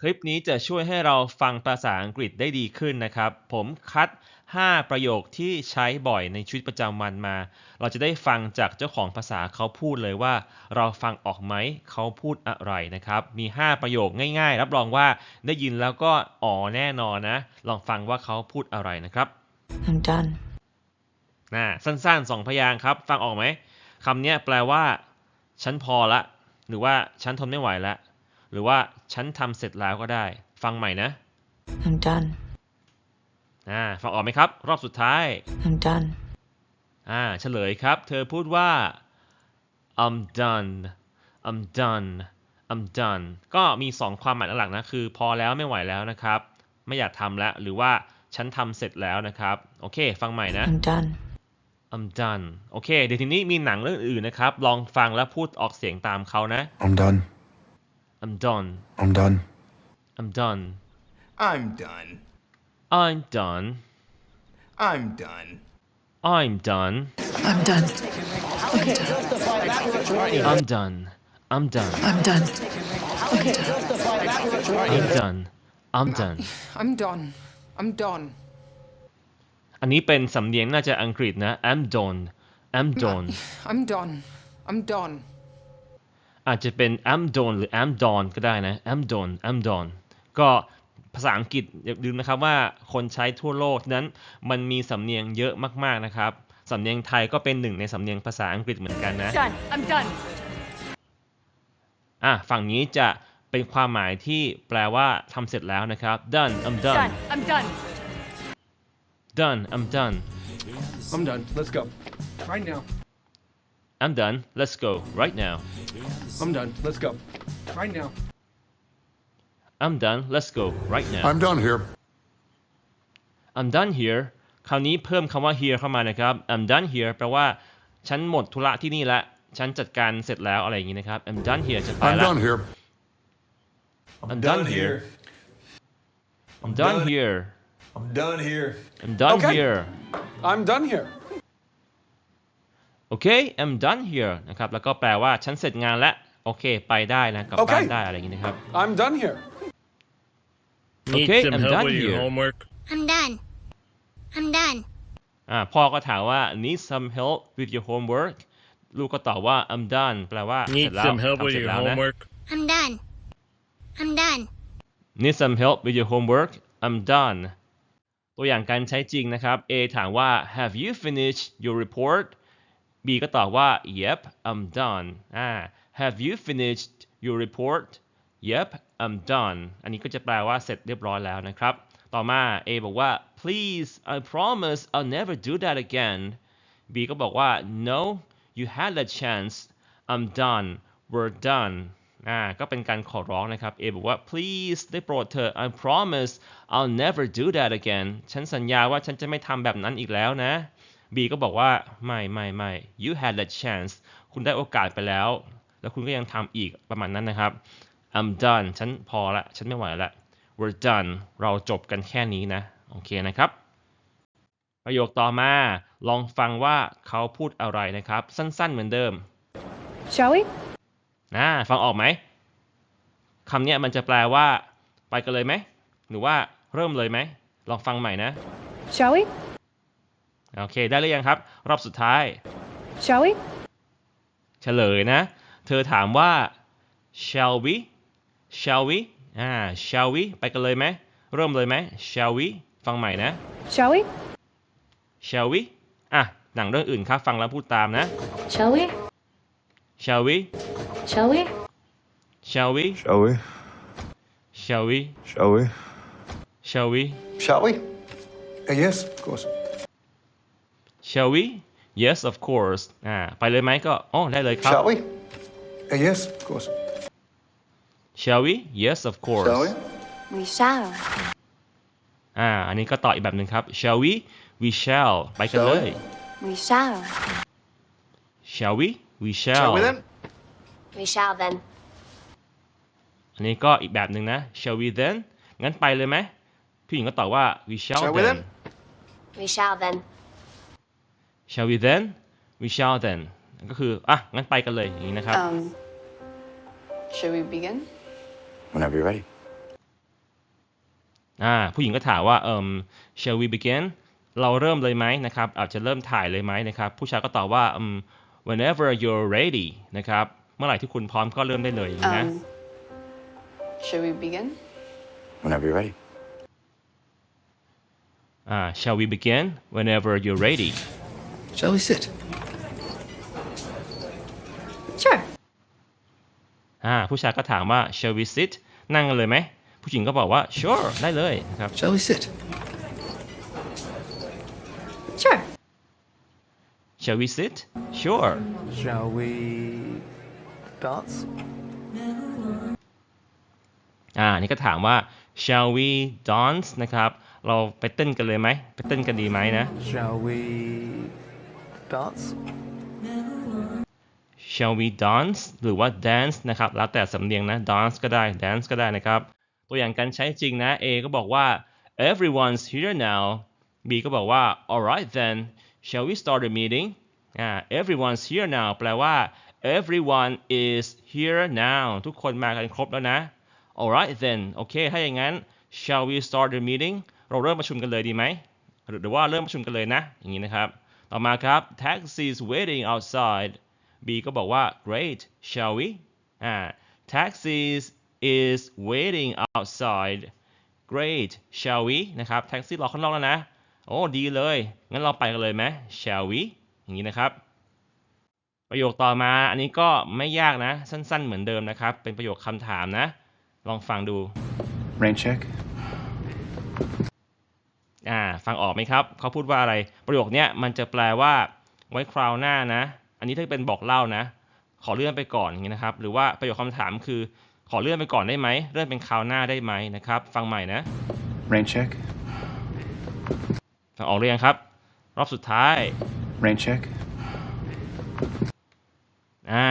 คลิปนี้จะช่วยให้เราฟังภาษาอังกฤษได้ดีขึ้นนะครับ ผมคัด 5 ประโยคที่ใช้บ่อยในชีวิตประจำวันมา เราจะได้ฟังจากเจ้าของภาษาเขาพูดเลยว่า เราฟังออกไหมเขาพูดอะไรนะครับ มี 5 ประโยคง่ายๆ รับรองว่าได้ยินแล้วก็อ๋อแน่นอนนะ ลองฟังว่าเขาพูดอะไรนะครับ I'm done. น่าสั้นๆสองพยางค์ครับ ฟังออกไหมคำเนี้ยแปลว่า ฉันพอละ หรือว่าฉันทนไม่ไหวละ หรือว่าฉันทำเสร็จแล้วก็ได้ ฟังใหม่นะ I'm done. อ่าฟังออกไหมครับ รอบสุดท้าย I'm done. อ่าเฉลยครับ เธอพูดว่า I'm done I'm done I'm done ก็มีสองความหมายหลักๆนะคือ พอแล้วไม่ไหวแล้วนะครับ ไม่อยากทำแล้ว หรือว่าฉันทำเสร็จแล้วนะครับ โอเค ฟังใหม่นะ I'm done. I'm done โอเค เดี๋ยวทีนี้มีหนังเรื่องอื่นนะครับ ลองฟังแล้วพูดออกเสียงตามเขานะ I'm done. I'm done I'm done. I'm done I'm done. I'm done I'm done. I'm done I'm done. I'm done I'm done I'm done. I'm done I'm done I'm done. I'm done. อันนี้เป็นสำเนียงน่าจะอังกฤษนะ I'm done I'm done I'm done. I'm done. อาจจะเป็น I'm done หรือ I'm done ก็ได้นะ I'm done I'm done ก็ภาษาอังกฤษอย่าลืมนะครับว่าคนใช้ทั่วโลกนั้นมันมีสำเนียงเยอะมากๆนะครับ สำเนียงไทยก็เป็นหนึ่งในสำเนียงภาษาอังกฤษเหมือนกันนะ Done. I'm done. อะฝั่งนี้จะเป็นความหมายที่แปลว่าทำเสร็จแล้วนะครับ done I'm done Done. I'm done. done I'm done I'm done. Let's go. Right now. I'm done let's go right now I'm done. Let's go. Right now. I'm done let's go right now I'm done here. I'm done here คราวนี้เพิ่มคำว่า here เข้ามานะครับ I'm done here แปลว่า ฉันหมดธุระที่นี่แล้ว ฉันจัดการเสร็จแล้วอะไรอย่างนี้นะครับ I'm done here จะไป I'm แล้ว done here. I'm done here I'm done here I'm done here. I'm done Okay. here I'm done here. โอเค I'm done here นะครับ แล้วก็แปลว่าฉันเสร็จงานแล้ว โอเค ไปได้นะ กลับบ้าน Okay. ได้ อะไรอย่างนี้นะครับ I'm done here. Need Okay, some I'm help done with your here. homework? I'm done. I'm done. อ่า พ่อก็ถามว่า need some help with your homework ลูกก็ตอบว่า I'm done แปลว่าเสร็ Need จแล้ว some help ทำ with เสร็จ your แล้วนะ homework? I'm done. I'm done. Need some help with your homework I'm done ตัวอย่างการใช้จริงนะครับ A ถามว่า Have you finished your report B ก็ตอบว่า Yep I'm done อ่า Have you finished your report Yep I'm done อันนี้ก็จะแปลว่าเสร็จเรียบร้อยแล้วนะครับ ต่อมา A บอกว่า Please I promise I'll never do that again B ก็บอกว่า No you had that chance I'm done we're done อ่าก็เป็นการขอร้องนะครับ A บอกว่า please ได้โปรดเถอะ I promise I'll never do that again ฉันสัญญาว่าฉันจะไม่ทำแบบนั้นอีกแล้วนะ B ก็บอกว่าไม่ไม่ไม่ you had that chance คุณได้โอกาสไปแล้ว แล้วคุณก็ยังทำอีกประมาณนั้นนะครับ I'm done ฉันพอละ ฉันไม่ไหวละ we're done เราจบกันแค่นี้นะ โอเคนะครับ ประโยคต่อมา ลองฟังว่าเขาพูดอะไรนะครับ สั้นๆเหมือนเดิม Shall we? นะฟังออกไหมคำเนี้ยมันจะแปลว่า ไปกันเลยไหม หรือว่าเริ่มเลยไหม ลองฟังใหม่นะ Shall we? โอเค ได้หรือยังครับ รอบสุดท้าย Shall we? เฉลยนะ เธอถามว่า shall we shall we อ่า shall we ไปกันเลยไหม เริ่มเลยไหม shall we ฟังใหม่นะ Shall we? shall we อะ หนังเรื่องอื่นครับ ฟังแล้วพูดตามนะ Shall we? shall we Shall we? shall we Shall we? shall we Shall we? shall we Shall we? Uh, yes, of course. Shall we yes of course อ่าไปเลยไหมก็อ๋อได้เลยครับ we? Uh, yes, of course. shall we yes of course We shall. อ่าอันนี้ก็ต่ออีกแบบหนึ่งครับ shall we we shall ไปกันเลย We shall. shall we we shall Shall we then? We shall then. อันนี้ก็อีกแบบหนึ่งนะ shall we then งั้นไปเลยไหมผู้หญิงก็ตอบว่า we shall Shall we then then? We shall then. Shall we then we shall then ก็คือ อะ งั้นไปกันเลย อย่างนี้นะครับ Um, should we begin? Whenever you're ready. อ่า ผู้หญิงก็ถามว่าเอ่ม shall we begin เราเริ่มเลยไหมนะครับ อาจจะเริ่มถ่ายเลยไหมนะครับ ผู้ชายก็ตอบว่าอืม whenever you're ready นะครับ เมื่อไหร่ที่คุณพร้อมก็เริ่มได้เลยอย่างนี้นะ Um, shall we begin? Whenever you're ready. อ่า shall we begin whenever you're ready Shall we sit? Sure. อ่าผู้ชายก็ถามว่า shall we sit นั่งกันเลยไหม ผู้หญิงก็บอกว่า sure ได้เลยนะครับ Shall we sit? Sure. shall we sit sure Shall we dance? อ่านี่ก็ถามว่า shall we dance นะครับ เราไปเต้นกันเลยไหม ไปเต้นกันดีไหมนะ Shall we dance? shall we dance หรือว่า dance นะครับ แล้วแต่สำเนียงนะ dance ก็ได้ dance ก็ได้นะครับ ตัวอย่างการใช้จริงนะ A ก็บอกว่า everyone's here now B ก็บอกว่า alright then shall we start the meeting อ่า everyone's here now แปลว่า everyone is here now ทุกคนมากันครบแล้วนะ alright then โอเค ถ้าอย่างนั้น shall we start the meeting เราเริ่มประชุมกันเลยดีไหม หรือว่าเริ่มประชุมกันเลยนะ อย่างนี้นะครับ ต่อมาครับ taxis waiting outside B ก็บอกว่า great shall we อ่า taxis is waiting outside great shall we นะครับแท็กซี่รอข้างนอกแล้วนะ โอ้ดีเลย งั้นเราไปกันเลยไหม shall we อย่างนี้นะครับ ประโยคต่อมาอันนี้ก็ไม่ยากนะ สั้น ๆ เหมือนเดิมนะครับ เป็นประโยคคำถามนะ ลองฟังดู Rain check? อ่าฟังออกไหมครับ เขาพูดว่าอะไร ประโยคเนี้ยมันจะแปลว่าไว้คราวหน้านะ อันนี้ถ้าเป็นบอกเล่านะ ขอเลื่อนไปก่อนอย่างนี้นะครับ หรือว่าประโยคคำถามคือ ขอเลื่อนไปก่อนได้ไหม เลื่อนเป็นคราวหน้าได้ไหมนะครับ ฟังใหม่นะ Rain check? ฟังออกหรือยังครับ รอบสุดท้าย Rain check? อ่า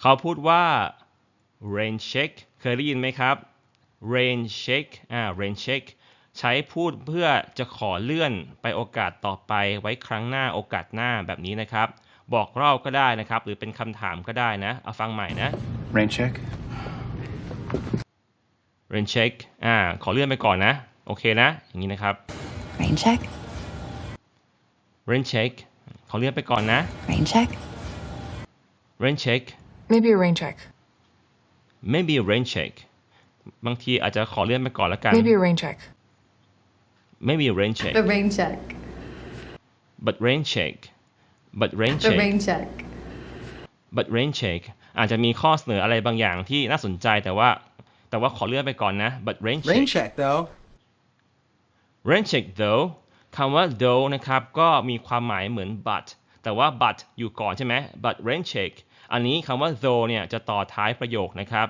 เขาพูดว่า rain check เคยได้ยินไหมครับ rain check อ่า rain check ใช้พูดเพื่อจะขอเลื่อนไปโอกาสต่อไปไว้ครั้งหน้าโอกาสหน้าแบบนี้นะครับ บอกเล่าก็ได้นะครับ หรือเป็นคำถามก็ได้นะ เอาฟังใหม่นะ Rain check? rain check อ่า ขอเลื่อนไปก่อนนะ โอเคนะ อย่างนี้นะครับ Rain check. rain check ขอเลื่อนไปก่อนนะ Rain check. rain check Maybe a rain check. maybe a rain check บางทีอาจจะขอเลื่อนไปก่อนแล้วกัน Maybe a rain check. Maybe a rain check The rain check. but rain check but rain The check rain check. but rain check อาจจะมีข้อเสนออะไรบางอย่างที่น่าสนใจแต่ว่า แต่ว่าขอเลื่อนไปก่อนนะ but rain check Rain check, though. rain check though คำว่า though นะครับ ก็มีความหมายเหมือน but แต่ว่า but อยู่ก่อนใช่ไหม but rain check อันนี้คำว่า though เนี่ยจะต่อท้ายประโยคนะครับ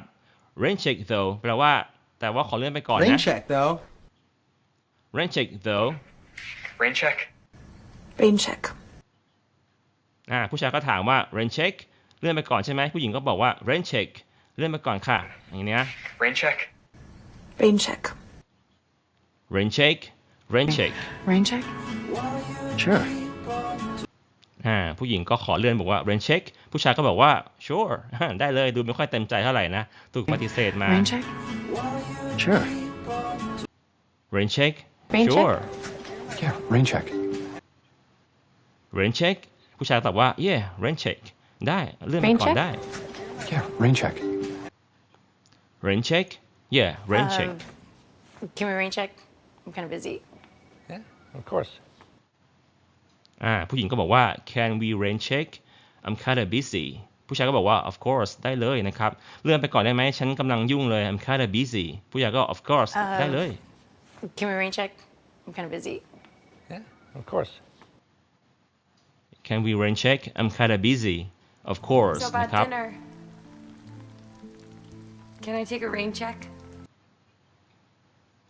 rain check though แปลว่า แต่ว่าขอเลื่อนไปก่อน Rain นะ check, though. Rain check though Rain check? Rain check. อ่าผู้ชายก็ถามว่า rain check เลื่อนไปก่อนใช่ไหมผู้หญิงก็บอกว่า rain check เลื่อนไปก่อนค่ะ อย่างนี้นะ Rain check? Rain check. rain check rain check Rain check. Sure. อ่าผู้หญิงก็ขอเลื่อนบอกว่า rain check ผู้ชายก็บอกว่า sure ได้เลยดูไม่ค่อยเต็มใจเท่าไหร่นะ ถูกปฏิเสธมา Rain check. Sure. rain check Rain check? sure Yeah, rain check. rain check ผู้ชายตอบว่า yeah rain check ได้เลื่อนไป Rain ก่อน check? ได้ Yeah, rain check. rain check yeah rain check Can we rain check? I'm kind of busy. Of course. อ่าผู้หญิงก็บอกว่า can we rain check I'm kind of busy ผู้ชายก็บอกว่า of course ได้เลยนะครับ เลื่อนไปก่อนได้ไหมฉันกำลังยุ่งเลย I'm kind of busy ผู้ชายก็ of course ได้เลย Can we rain check? I'm kind of busy. Of course. can we rain check I'm kind of busy of course นะครับ Can I take a rain check?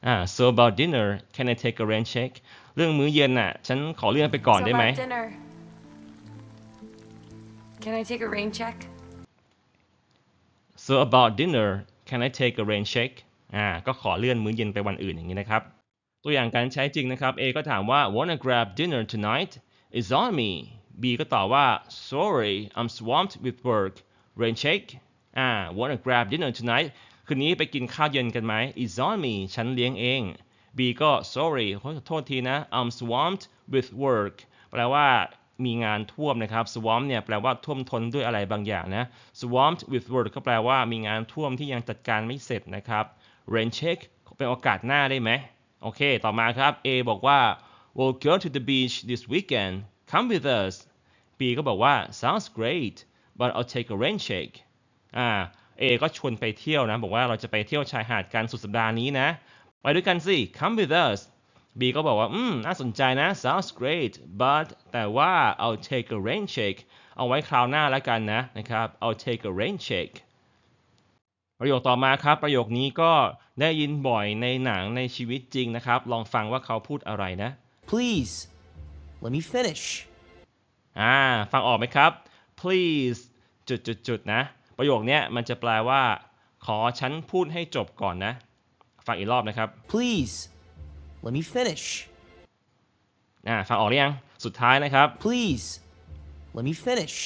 อ่า so about dinner can I take a rain check เรื่องมื้อเย็นน่ะ ฉันขอเลื่อนไปก่อนได้ไหม dinner. Can I take a rain check? so about dinner can I take a rain check อ่าก็ขอเลื่อนมื้อเย็นไปวันอื่นอย่างนี้นะครับ ตัวอย่างการใช้จริงนะครับ A ก็ถามว่า wanna grab dinner tonight is on me B ก็ตอบว่า sorry I'm swamped with work rain check อ่า wanna grab dinner tonight คืนนี้ไปกินข้าวเย็นกันไหม is on me ฉันเลี้ยงเอง B ก็ sorry ขอโทษทีนะ I'm swamped with work แปลว่ามีงานท่วมนะครับ swamp เนี่ยแปลว่าท่วมท้นด้วยอะไรบางอย่างนะ swamped with work ก็แปลว่ามีงานท่วมที่ยังจัดการไม่เสร็จนะครับ rain check เป็นโอกาสหน้าได้ไหมโอเค ต่อมาครับ A บอกว่า we'll go to the beach this weekend come with us B ก็บอกว่า sounds great but I'll take a rain check อ่า A ก็ชวนไปเที่ยวนะ บอกว่าเราจะไปเที่ยวชายหาดกันสุดสัปดาห์นี้นะ ไปด้วยกันสิ come with us B ก็บอกว่า อืม น่าสนใจนะ sounds great but แต่ว่า I'll take a rain check เอาไว้คราวหน้าแล้วกันนะนะครับ I'll take a rain check ประโยคต่อมาครับ ประโยคนี้ก็ได้ยินบ่อยในหนังในชีวิตจริงนะครับ ลองฟังว่าเขาพูดอะไรนะ Please, let me finish. อ่า ฟังออกไหมครับ please จุดจุดจุดๆๆนะ ประโยคเนี้ยมันจะแปลว่า ขอฉันพูดให้จบก่อนนะ ฟังอีกรอบนะครับ Please, let me finish. อ่า ฟังออกหรือยัง สุดท้ายนะครับ Please, let me finish.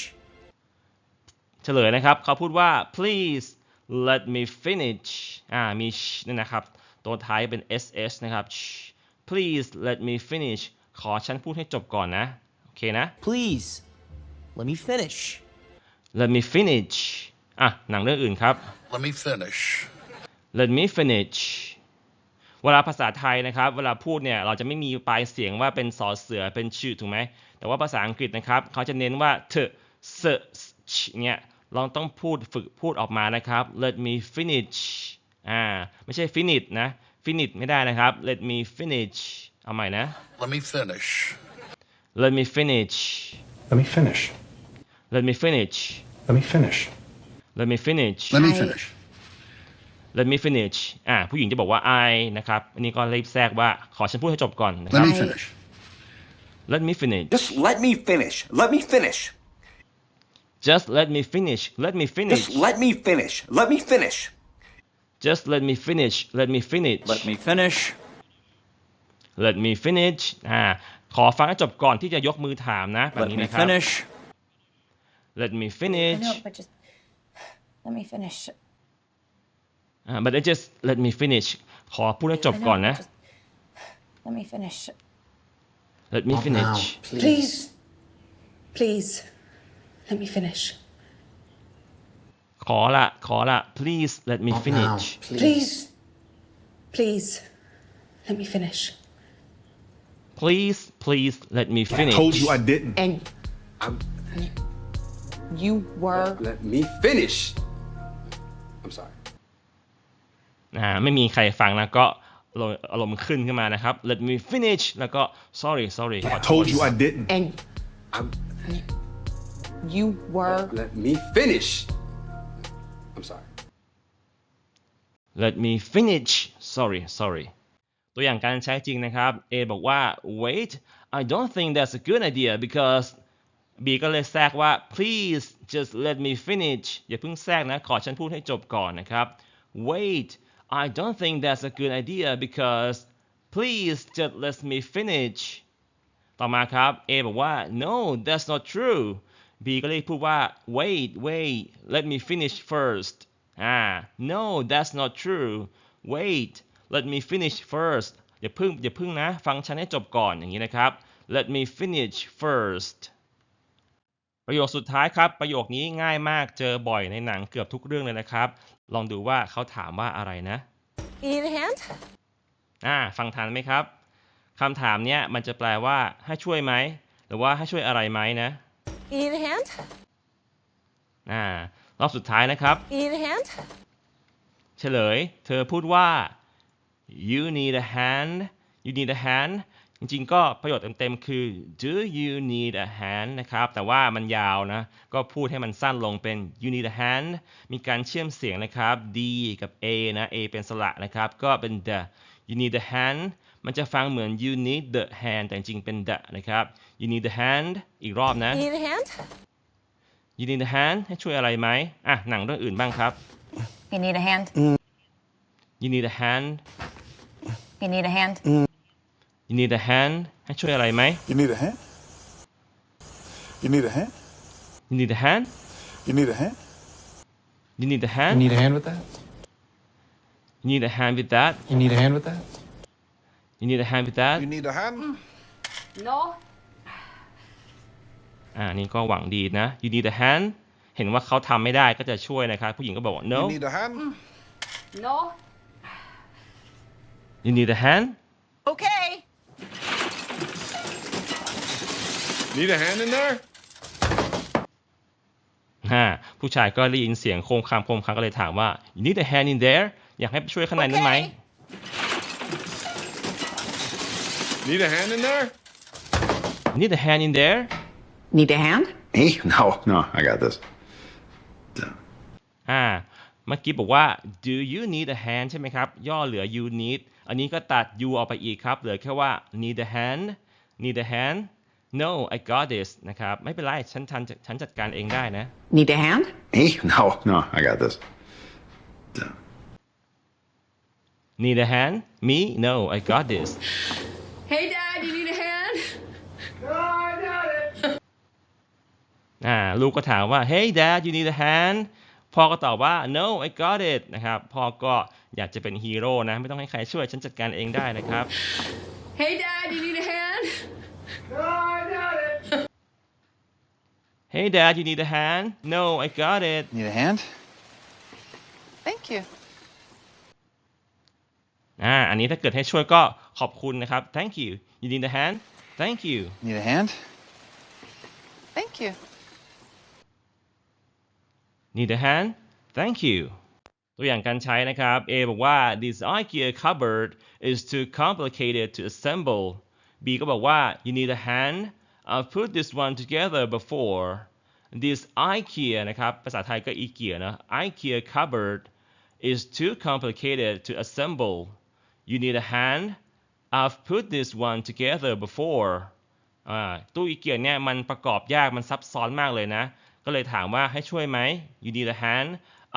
เฉลยนะครับ เขาพูดว่า please let me finish อ่ามี sh นี่นะครับ ตัวท้ายเป็น sh นะครับ sh please let me finish ขอฉันพูดให้จบก่อนนะ โอเคนะ Please, let me finish. let me finish อะ หนังเรื่องอื่นครับ Let me finish. let me finish เวลาภาษาไทยนะครับ เวลาพูดเนี่ย เราจะไม่มีปลายเสียงว่าเป็นสอเสือเป็นชื่อถูกไหม แต่ว่าภาษาอังกฤษนะครับ เขาจะเน้นว่าเธอเสชเนี่ย เราต้องพูดฝึกพูดออกมานะครับ let me finish อ่าไม่ใช่ finish นะ finish ไม่ได้นะครับ let me finish เอาใหม่นะ Let me finish. let me finish Let me finish. let me finish Let me finish. let me finish Let me I- finish. let me finish อ่าผู้หญิงจะบอกว่า I นะครับ อันนี้ก็รีบแทรกว่าขอฉันพูดให้จบก่อนนะค Let รับ me finish. let me finish Just let me finish. Let me finish. just let me finish let me finish Just let me finish. Let me finish. just let me finish let me finish Let me finish. let me finish อ่า ขอฟังให้จบก่อนที่จะยกมือถามนะแบบ Let นี้ me นะครับ finish. let me finish No, but just let me finish. อ่า but it just let me finish ขอพูดให้จบก่อนนะ Just let me finish. let me finish Please, please, let me finish. ขอละ ขอละ please let me finish Please, please, let me finish. please please let me finish Told you I didn't. And you were Let me finish. I'm sorry. อ่า ไม่มีใครฟังนะก็อารมณ์อารมณ์ขึ้นขึ้นมานะครับ let me finish แล้วก็ sorry sorry ขอโทษ Told you I didn't. and I'm. you were Let me finish. I'm sorry. let me finish sorry sorry ตัวอย่างการใช้จริงนะครับ A บอกว่า wait I don't think that's a good idea because B ก็เลยแทรกว่า please just let me finish อย่าเพิ่งแทรกนะ ขอฉันพูดให้จบก่อนนะครับ wait I don't think that's a good idea because please just let me finish ต่อมาครับ A บอกว่า no that's not true B ก็เลยพูดว่า wait wait let me finish first อ่า no that's not true wait let me finish first อย่าพึ่งอย่าพึ่งนะ ฟังฉันให้จบก่อนอย่างนี้นะครับ let me finish first ประโยคสุดท้ายครับ ประโยคนี้ง่ายมากเจอบ่อยในหนังเกือบทุกเรื่องเลยนะครับ ลองดูว่าเขาถามว่าอะไรนะ You need a hand? อ่าฟังทันไหมครับคำถามเนี้ยมันจะแปลว่าให้ช่วยไหม หรือว่าให้ช่วยอะไรไหมนะ You need a hand? อ่ารอบสุดท้ายนะครับ You need a hand? เฉลย เธอพูดว่า you need a hand you need a hand จริงๆ ก็ประโยชน์เต็มๆ คือ do you need a hand นะครับ แต่ว่ามันยาวนะ ก็พูดให้มันสั้นลงเป็น you need a hand มีการเชื่อมเสียงนะครับ d กับ a นะ a เป็นสระนะครับ ก็เป็น the you need a hand มันจะฟังเหมือน you need the hand แต่จริงๆ เป็น the นะครับ you need a hand อีกรอบนะ You need a hand? you need a hand ให้ช่วยอะไรไหมอะหนังเรื่องอื่นบ้างครับ You need a hand. you need a hand You need a hand. you need a hand ให้ช่วยอะไรไหม You need a hand? You need a hand? you need a hand You need a hand? you need a hand You need a hand with that? you need a hand with that You need a hand with that? you need a hand with that You need a hand? No. อ่านี่ก็หวังดีนะ you need a hand เห็นว่าเขาทำไม่ได้ก็จะช่วยนะครับ ผู้หญิงก็บอกว่า no You need a hand? No. you need a hand Okay. Need a hand in there? ฮ่าผู้ชายก็ได้ยินเสียงโคมคามโคมคามก็เลยถามว่า you need a hand in there อยากให้ไปช่วยข้างในนั้นไหม Need a hand in there? you need a hand in there Need a hand? Me? No, no, I got this. อ่า เมื่อกี้บอกว่า do you need a hand ใช่ไหมครับ ย่อเหลือ you need อันนี้ก็ตัด you ออกไปอีกครับ เหลือแค่ว่า need a hand need a hand no I got this นะครับ ไม่เป็นไร ฉันฉันฉันจัดการเองได้นะ Need a hand? Me? No, no, I got this. need a hand me no I got this Hey, Dad, you need a hand? อ่าลูกก็ถามว่า hey dad you need a hand พ่อก็ตอบว่า no I got it นะครับพ่อก็อยากจะเป็นฮีโร่นะ ไม่ต้องให้ใครช่วยฉันจัดการเองได้นะครับ Hey, Dad, you need a hand? hey dad you need a hand no I got it Need a hand? Thank you. อ่าอันนี้ถ้าเกิดให้ช่วยก็ขอบคุณนะครับ thank you you need a hand thank you Need a hand? Thank you. need a hand thank you ตัวอย่างการใช้นะครับ A บอกว่า this IKEA cupboard is too complicated to assemble B ก็บอกว่า you need a hand I've put this one together before this IKEA นะครับ ภาษาไทยก็ IKEA นะ IKEA cupboard is too complicated to assemble you need a hand I've put this one together before อ่าตู้อีเกียเนี่ยมันประกอบยากมันซับซ้อนมากเลยนะ ก็เลยถามว่าให้ช่วยไหม you need a hand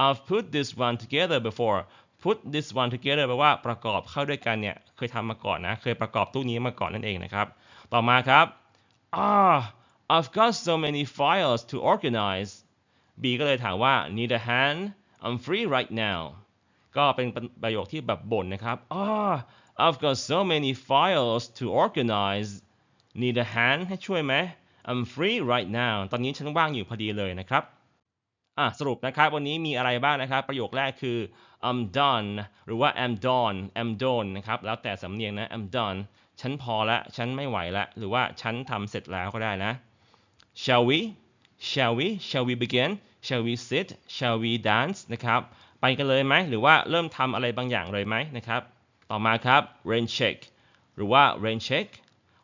I've put this one together before put this one together แปลว่าประกอบเข้าด้วยกันเนี่ย เคยทำมาก่อนนะ เคยประกอบตู้นี้มาก่อนนั่นเองนะครับ ต่อมาครับ ah I've got so many files to organize B ก็เลยถามว่า need a hand I'm free right now ก็เป็นประโยคที่แบบบ่นนะครับ ah I've got so many files to organize need a hand ให้ช่วยไหม I'm free right now ตอนนี้ฉันว่างอยู่พอดีเลยนะครับอะสรุปนะครับวันนี้มีอะไรบ้างนะครับ ประโยคแรกคือ I'm done หรือว่า I'm done I'm done นะครับแล้วแต่สำเนียงนะ I'm done ฉันพอละฉันไม่ไหวละหรือว่าฉันทำเสร็จแล้วก็ได้นะ Shall we Shall we Shall we begin Shall we sit Shall we dance นะครับไปกันเลยไหมหรือว่าเริ่มทำอะไรบางอย่างเลยไหมนะครับ ต่อมาครับ rain check หรือว่า rain check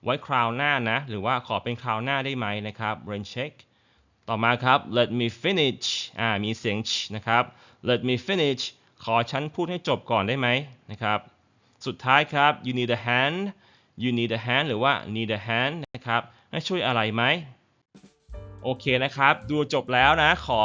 ไว้คราวหน้านะ หรือว่าขอเป็นคราวหน้าได้ไหมนะครับ rain check ต่อมาครับ let me finish อ่ามีเสียง ch นะครับ let me finish ขอฉันพูดให้จบก่อนได้ไหมนะครับ สุดท้ายครับ you need a hand you need a hand หรือว่า need a hand นะครับให้ช่วยอะไรไหมโอเคนะครับ ดูจบแล้วนะ ขอ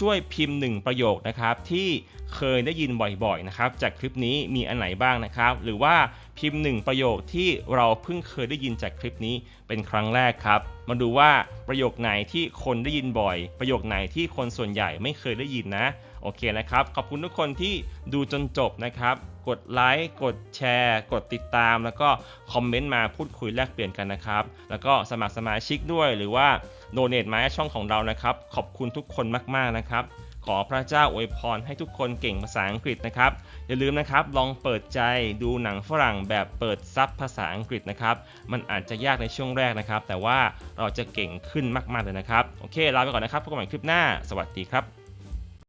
ช่วยพิมพ์หนึ่งประโยคนะครับ ที่เคยได้ยินบ่อยๆนะครับ จากคลิปนี้มีอันไหนบ้างนะครับ หรือว่า พิมพ์หนึ่งประโยคที่เราเพิ่งเคยได้ยินจากคลิปนี้เป็นครั้งแรกครับ มาดูว่าประโยคไหนที่คนได้ยินบ่อย ประโยคไหนที่คนส่วนใหญ่ไม่เคยได้ยินนะ โอเคนะครับ ขอบคุณทุกคนที่ดูจนจบนะครับ กดไลค์ กดแชร์ กดติดตาม แล้วก็คอมเมนต์มาพูดคุยแลกเปลี่ยนกันนะครับ แล้วก็สมัครสมาชิกด้วยหรือว่าโดเน a มาให้ช่องของเรานะครับ ขอบคุณทุกคนมาก ๆ นะครับ ขอพระเจ้าอวยพรให้ทุกคนเก่งภาษาอังกฤษนะครับ อย่าลืมนะครับลองเปิดใจดูหนังฝรั่งแบบเปิดซับภาษาอังกฤษนะครับ มันอาจจะยากในช่วงแรกนะครับ แต่ว่าเราจะเก่งขึ้นมากๆเลยนะครับ โอเคลาไปก่อนนะครับพบกันใหม่คลิปหน้า สวัสดีครับ